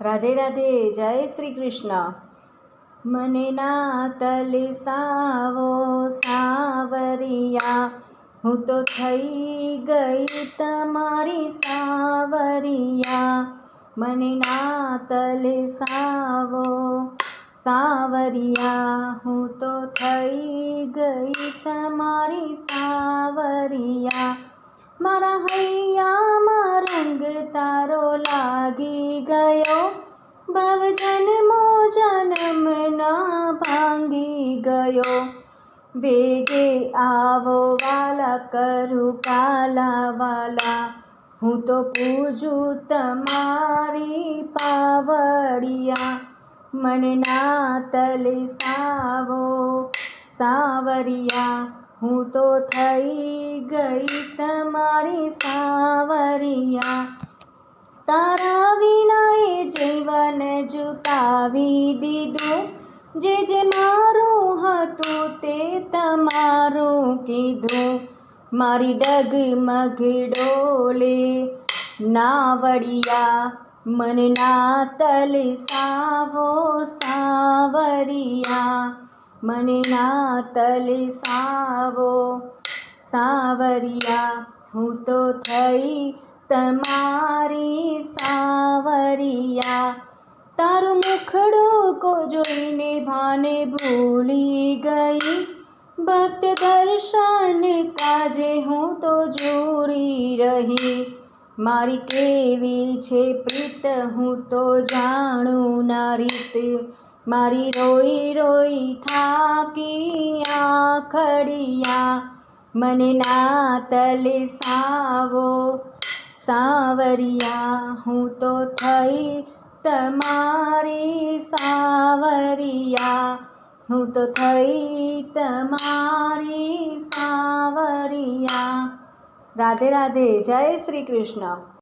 રાધે રાધે, જય શ્રી કૃષ્ણ. મને ના તલસાવો સાવરિયા, હું તો થઈ ગઈ તમારી સાવરિયા. મને ના તલસાવો સાવરિયા, હું તો થઈ ગઈ તમારી સાવરિયા. મારા હૈયામાં રંગ તારો લાગી ના ભાંગી ગયો. વેગે આવો વાલા કરું કાલા વાલા. હું તો પૂજું તમારી પાવડિયા. મને ના તલસાવો સાવરિયા. હું તો થઈ ગઈ તમારી સાવરિયા. તારા વિના જીવન જુતાવી દીધું. જે જે મારું હતું તે તમારું કીધું. મારી ડગમગ ડોલે, નાવડિયા મનના તલ સાવો સાવરિયા. મનના તલ સાવો સાવરિયા. હું તો થઈ તમારી સાવરિયા. તારું જોઈને ભાને ભૂલી ગઈ. ભક્ત દર્શન કાજે હું તો જોરી રહી. મારી કેવી છે પ્રીત, હું તો જાણું ના રીત. મારી રોઈ રોઈ થાકી આખડિયા. મને ના તલસાવો સાવરિયા. હું તો થઈ તમારી સાવરિયા હું તો થઈ તમારી સાવરિયા. રાધે રાધે જય શ્રી કૃષ્ણ.